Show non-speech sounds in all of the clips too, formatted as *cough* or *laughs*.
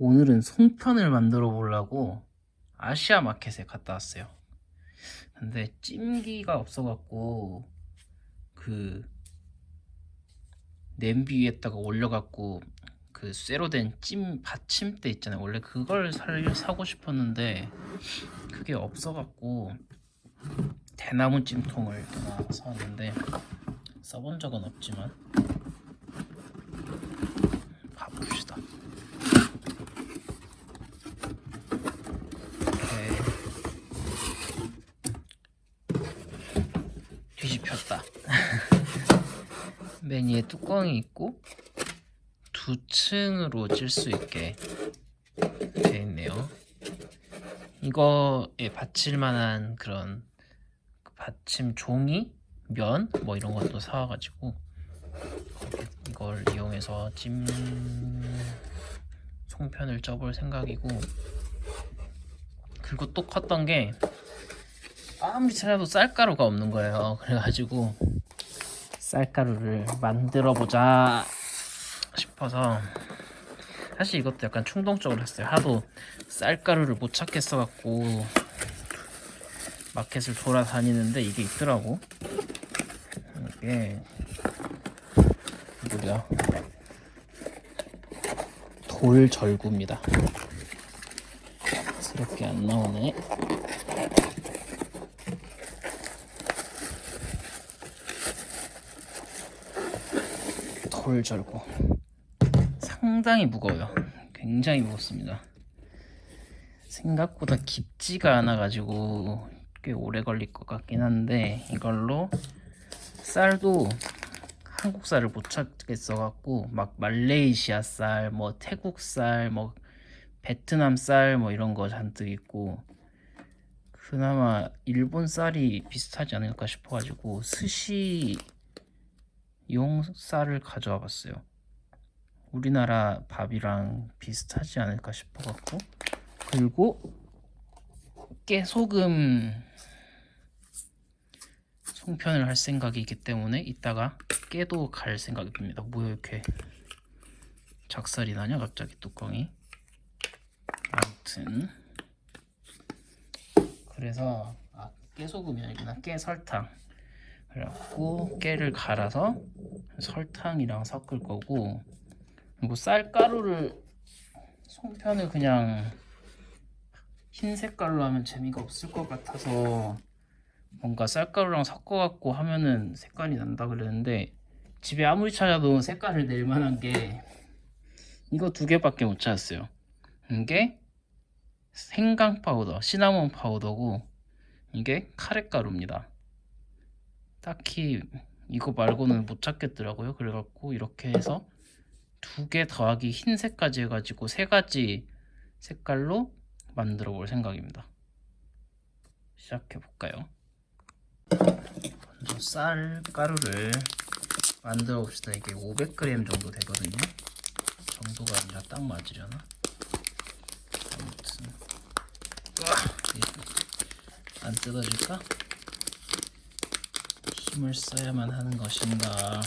오늘은 송편을 만들어 보려고 아시아 마켓에 갔다 왔어요. 근데 찜기가 없어갖고 그 냄비 위에다가 올려갖고 그 쇠로 된 찜 받침대 있잖아요. 원래 그걸 살, 사고 싶었는데 그게 없어갖고 대나무 찜통을 하나 사왔는데 써본 적은 없지만 봐봅시다. 이렇게 뒤집혔다. *laughs* 맨 위에 뚜껑이 있고 두 층으로 찔 수 있게 되어 있네요. 이거에 받칠 만한 그런 그 받침 종이, 면, 뭐 이런 것도 사와가지고 이걸 이용해서 찜 송편을 쪄볼 생각이고 그리고 또 컸던 게 아무리 찾아도 쌀가루가 없는 거예요. 그래가지고 쌀가루를 만들어 보자 싶어서 사실 이것도 약간 충동적으로 했어요. 하도 쌀가루를 못 찾겠어갖고 마켓을 돌아다니는데 이게 있더라고. 이게 뭐야? 돌절구입니다. 새롭게 안 나오네. 돌절구. 상당히 무거워요. 굉장히 무겁습니다. 생각보다 깊지가 않아 가지고 꽤 오래 걸릴 것 같긴 한데 이걸로 쌀도 한국 쌀을 못 찾겠어 갖고 막 말레이시아 쌀, 뭐 태국 쌀, 뭐 베트남 쌀, 뭐 이런 거 잔뜩 있고 그나마 일본 쌀이 비슷하지 않을까 싶어 가지고 스시 용 쌀을 가져와 봤어요. 우리나라 밥이랑 비슷하지 않을까 싶어갖고. 그리고 깨소금 송편을 할 생각이기 때문에 이따가 깨도 갈 생각입니다. 뭐야 이렇게 작살이 나냐 갑자기 뚜껑이. 아무튼. 그래서 아 깨소금이 아니구나. 깨설탕 그래갖고 깨를 갈아서 설탕이랑 섞을 거고 그리고 쌀가루를 송편을 그냥 흰 색깔로 하면 재미가 없을 것 같아서 뭔가 쌀가루랑 섞어갖고 하면은 색깔이 난다 그랬는데 집에 아무리 찾아도 색깔을 낼 만한 게 이거 두 개밖에 못 찾았어요. 이게 생강 파우더, 시나몬 파우더고 이게 카레가루입니다. 딱히 이거 말고는 못 찾겠더라고요. 그래갖고 이렇게 해서 두 개 더하기 흰색까지 해가지고 세 가지 색깔로 만들어 볼 생각입니다. 시작해 볼까요? 먼저 쌀 가루를 만들어 봅시다. 이게 500g 정도 되거든요. 정도가 아니라 딱 맞으려나? 아무튼 안 뜯어질까? 힘을 써야만 하는 것인가?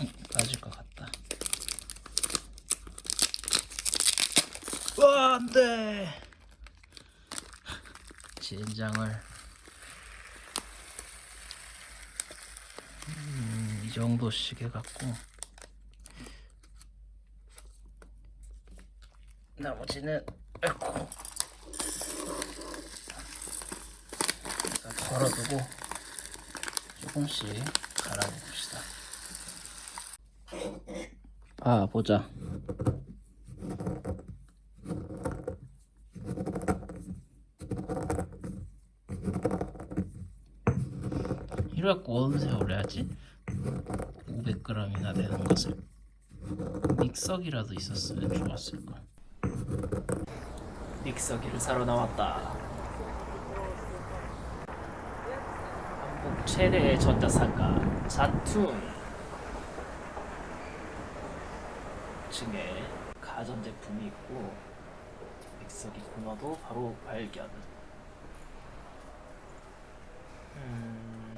응, 빠질 것 같다. 와, 안 돼! 젠장을. 음, 이 정도씩 해갖고. 나머지는, 아이고. 걸어두고 조금씩 갈아봅시다. 아, 보자. 이래갖고 어느 세월을 해야지 500g이나 되는 것을 믹서기라도 있었으면 좋았을 걸 믹서기를 사러 나왔다 국 최대의 전자상가 자툰 층에 가전제품이 있고 믹서기 코너도 바로 발견 음,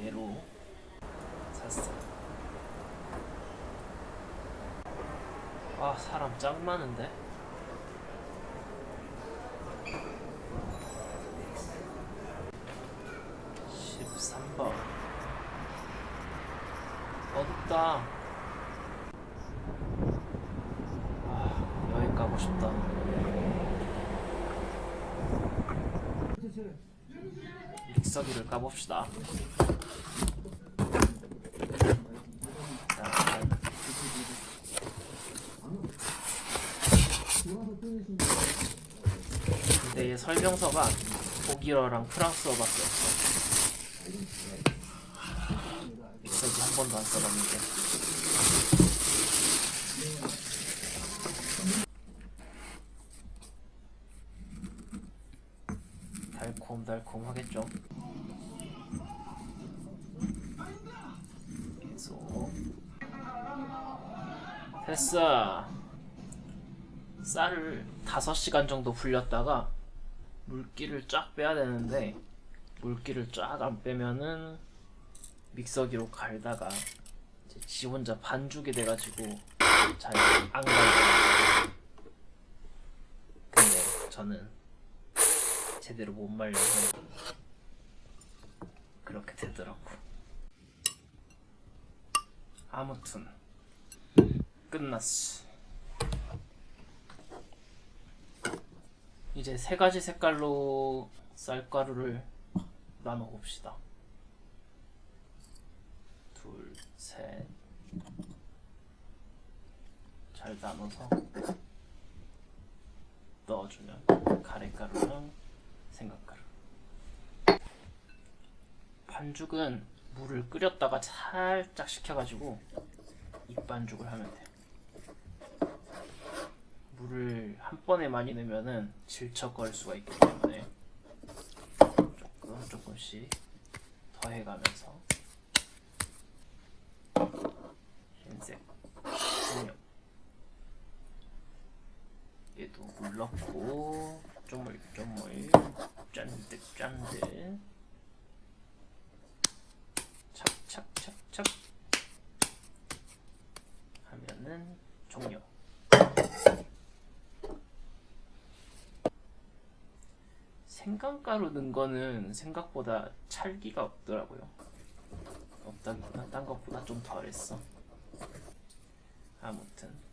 얘로 샀어. 사람 짱 많은데? 어둡다. 아, 여행 가고 싶다. 믹서기를 까봅시다. 자, 근데 얘 설명서가 독일어랑 프랑스어밖에 없어. 믹서기 한 번도 안 써봤는데. 달콤달콤 하겠죠. 계속 됐어. 쌀을 5시간 정도 불렸다가 물기를 쫙 빼야 되는데 물기를 쫙 안 빼면은 믹서기로 갈다가 이제 지 혼자 반죽이 돼가지고 잘안 갈려요. 근데 저는 제대로 못 말려서 그렇게 되더라고. 아무튼 끝났어. 이제 세 가지 색깔로 쌀가루를 나눠 봅시다. 둘, 셋. 잘 나눠서 넣어주면 가래가루랑 생강가루. 반죽은 물을 끓였다가 살짝 식혀가지고 입반죽을 하면 돼요. 물을 한 번에 많이 넣으면은 질척거릴 수가 있기 때문에 조금 조금씩 더해가면서 흰색 분명 얘도 물 넣고 쪼물 쪼물 짠득 짠득 착착착착 하면은 종료 생강가루 넣은 거는 생각보다 찰기가 없더라고요. 없다기보다 딴 것보다 좀 덜했어. 아무튼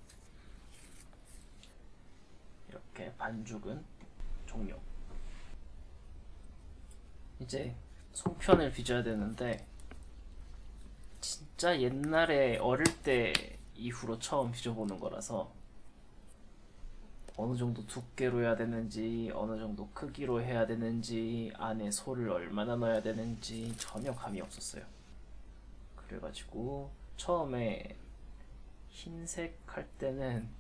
이렇게 반죽은 종료. 이제 송편을 빚어야 되는데 진짜 옛날에 어릴 때 이후로 처음 빚어보는 거라서 어느 정도 두께로 해야 되는지 어느 정도 크기로 해야 되는지 안에 소를 얼마나 넣어야 되는지 전혀 감이 없었어요. 그래가지고 처음에 흰색 할 때는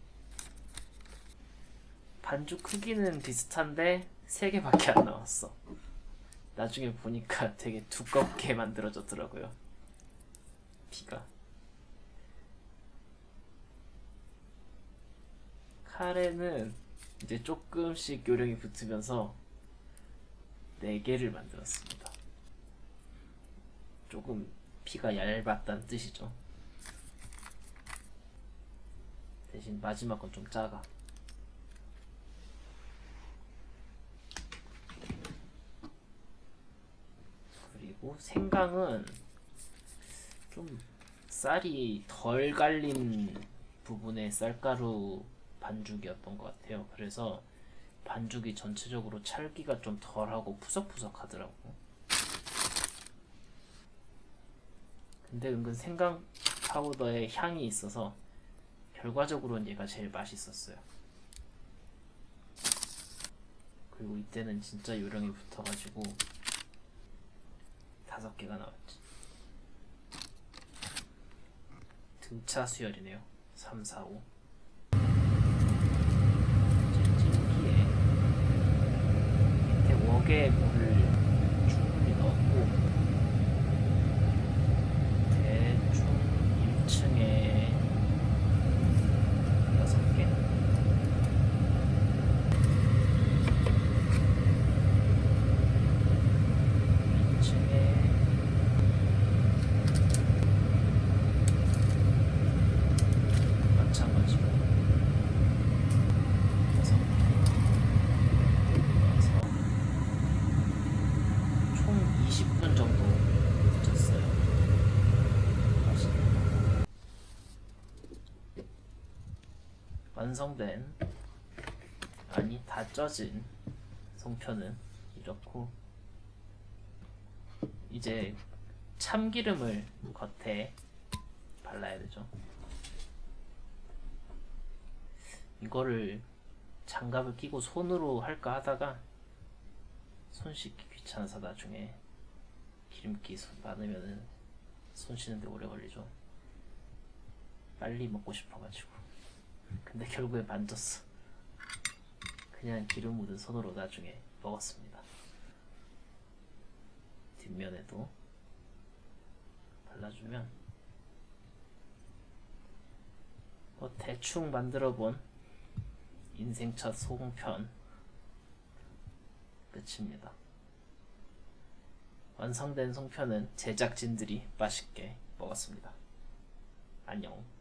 반죽 크기는 비슷한데 세 개밖에 안 나왔어. 나중에 보니까 되게 두껍게 만들어졌더라고요. 피가. 카레는 이제 조금씩 요령이 붙으면서 4개를 만들었습니다. 조금 피가 얇았다는 뜻이죠. 대신 마지막 건 좀 작아. 그리고 생강은 좀 쌀이 덜 갈린 부분의 쌀가루 반죽이었던 것 같아요. 그래서 반죽이 전체적으로 찰기가 좀 덜하고 푸석푸석하더라고. 근데 은근 생강 파우더에 향이 있어서 결과적으로는 얘가 제일 맛있었어요. 그리고 이때는 진짜 요령이 붙어가지고 다섯 개가 나왔지. 등차 수열이네요. 3, 4, 5. 찜기에 밑에 웍에 물을 충분히 넣고 대충 1층에 6개 층에 마찬가지로 완성된 아니 다 쪄진 송편은 이렇고 이제 참기름을 겉에 발라야 되죠. 이거를 장갑을 끼고 손으로 할까 하다가 손 씻기 귀찮아서 나중에 기름기 손 많으면은 손 씻는데 오래 걸리죠. 빨리 먹고 싶어가지고. 근데 결국에 만졌어. 그냥 기름 묻은 손으로 나중에 먹었습니다. 뒷면에도 발라주면 뭐 대충 만들어본 인생 첫 소금편 끝입니다. 완성된 송편은 제작진들이 맛있게 먹었습니다. 안녕.